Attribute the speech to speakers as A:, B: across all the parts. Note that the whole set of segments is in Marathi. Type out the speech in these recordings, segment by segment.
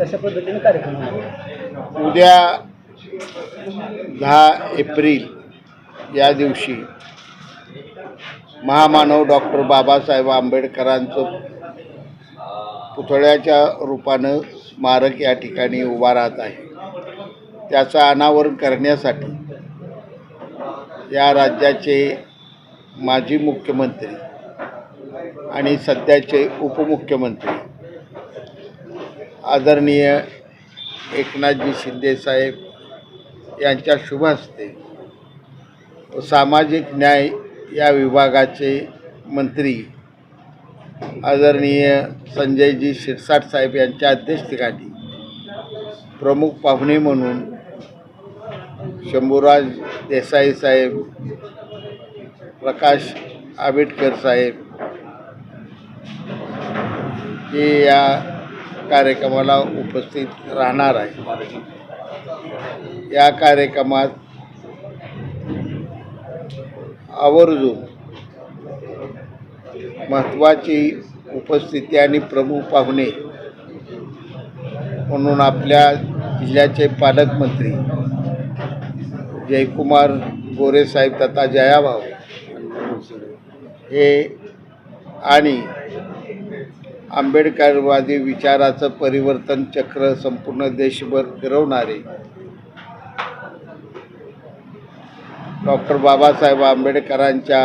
A: कशा पद्धतीने कार्यक्रम होणार
B: उद्या दहा एप्रिल या दिवशी महामानव डॉक्टर बाबासाहेब आंबेडकरांचं पुतळ्याच्या रूपानं स्मारक या ठिकाणी उभा राहत आहे. त्याचं अनावरण करण्यासाठी या राज्याचे माजी मुख्यमंत्री आणि सध्याचे उपमुख्यमंत्री आदरणीय एकनाथजी शिंदेसाहेब यांच्या शुभ हस्ते सामाजिक न्याय या विभागाचे मंत्री आदरणीय संजयजी शिरसाट साहेब यांच्या अध्यक्षतेखाली प्रमुख पाहुणे म्हणून शंभूराज देसाई साहेब प्रकाश आंबेडकर साहेब हे या कार्यक्रमाला उपस्थित राहणार आहे. या कार्यक्रमात आवर्जून महत्त्वाची उपस्थिती आणि प्रमुख पाहुणे म्हणून आपल्या जिल्ह्याचे पालकमंत्री जयकुमार गोरेसाहेब तथा जयाभाऊ हे आणि आंबेडकरवादी विचाराचं परिवर्तन चक्र संपूर्ण देशभर फिरवणारे. डॉक्टर बाबासाहेब आंबेडकरांच्या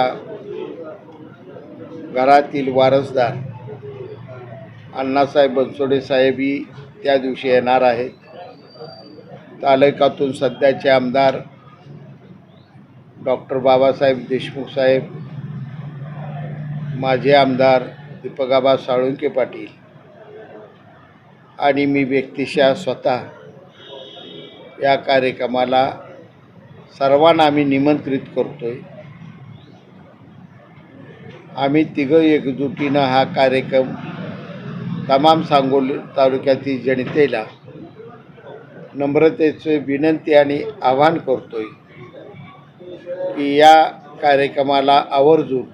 B: घरातील वारसदार अण्णासाहेब बनसोडे साहेबही त्या दिवशी येणार आहेत. तालुक्यातून सध्याचे आमदार डॉक्टर बाबासाहेब देशमुख साहेब माझे आमदार दीपकाबा साळुंके पाटील आणि मी व्यक्तिशः स्वतः या कार्यक्रमाला सर्वांना आम्ही निमंत्रित करतो आहे आम्ही तिघं एकजुटीनं हा कार्यक्रम तमाम सांगोली तालुक्यातील जनतेला नम्रतेचे विनंती आणि आवाहन करतोय की या कार्यक्रमाला आवर्जून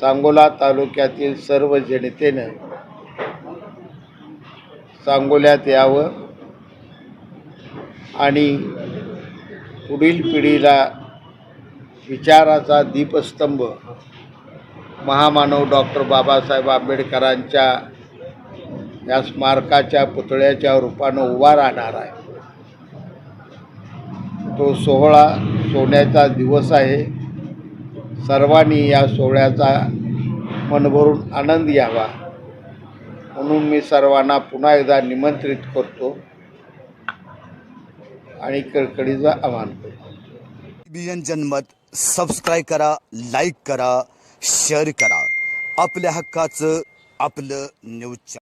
B: सांगोला तालुक्यातील सर्व जनतेनं सांगोल्यात यावं आणि पुढील पिढीला विचाराचा दीपस्तंभ महामानव डॉक्टर बाबासाहेब आंबेडकरांच्या या स्मारकाच्या पुतळ्याच्या रूपानं उभा राहणार आहे. तो सोहळा सोन्याचा दिवस आहे. सर्वांनी या सोहळ्याचा मनभरून आनंद घ्यावा. म्हणून मी सर्वांना पुन्हा एकदा निमंत्रित करतो आणि कडकडीचा आवाहन करतो.
C: टीबीएन जनमत सबस्क्राईब करा लाईक करा शेअर करा. आपल्या हक्काचं आपलं न्यूज